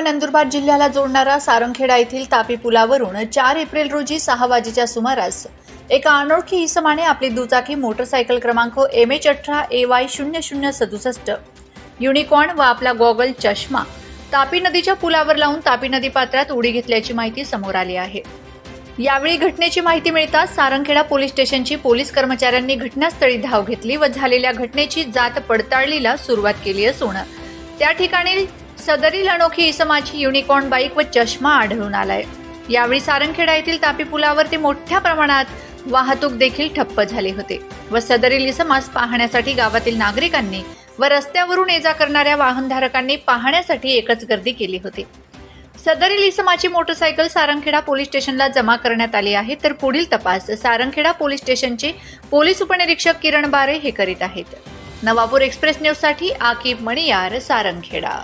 नंदुरबार जिल्ह्याला जोडणारा सारंगखेडा येथील तापी पुलावरून चार एप्रिल रोजी सहा वाजेच्या सुमारास एका अनोळखी इसमाने आपली दुचाकी मोटरसायकल क्रमांक एम एच अठरा ए वाय शून्य शून्य सदुसष्ट युनिकॉर्न व आपला गॉगल चष्मा तापी नदीच्या पुलावर लावून तापी नदी पात्रात उडी घेतल्याची माहिती समोर आली आहे. यावेळी घटनेची माहिती मिळताच सारंगखेडा पोलीस स्टेशनची पोलीस कर्मचाऱ्यांनी घटनास्थळी धाव घेतली व झालेल्या घटनेची जात पडताळणीला सुरुवात केली असून त्या ठिकाणी सदरील अनोखी इसमाची युनिकॉर्न बाईक व चष्मा आढळून आलाय. यावेळी सारंगखेडा येथील तापी पुलावरती मोठ्या प्रमाणात वाहतूक देखील ठप्प झाले होते व सदरील इसमास पाहण्यासाठी गावातील नागरिकांनी व रस्त्यावरून ये जा करणाऱ्या वाहनधारकांनी पाहण्यासाठी एकच गर्दी केली होती. सदरील इसमाची मोटरसायकल सारंगखेडा पोलीस स्टेशनला जमा करण्यात आली आहे तर पुढील तपास सारंगखेडा पोलीस स्टेशनचे पोलीस उपनिरीक्षक किरण बारे हे करीत आहेत. नवापूर एक्सप्रेस न्यूजसाठी आकिब मणियार सारंगखेडा.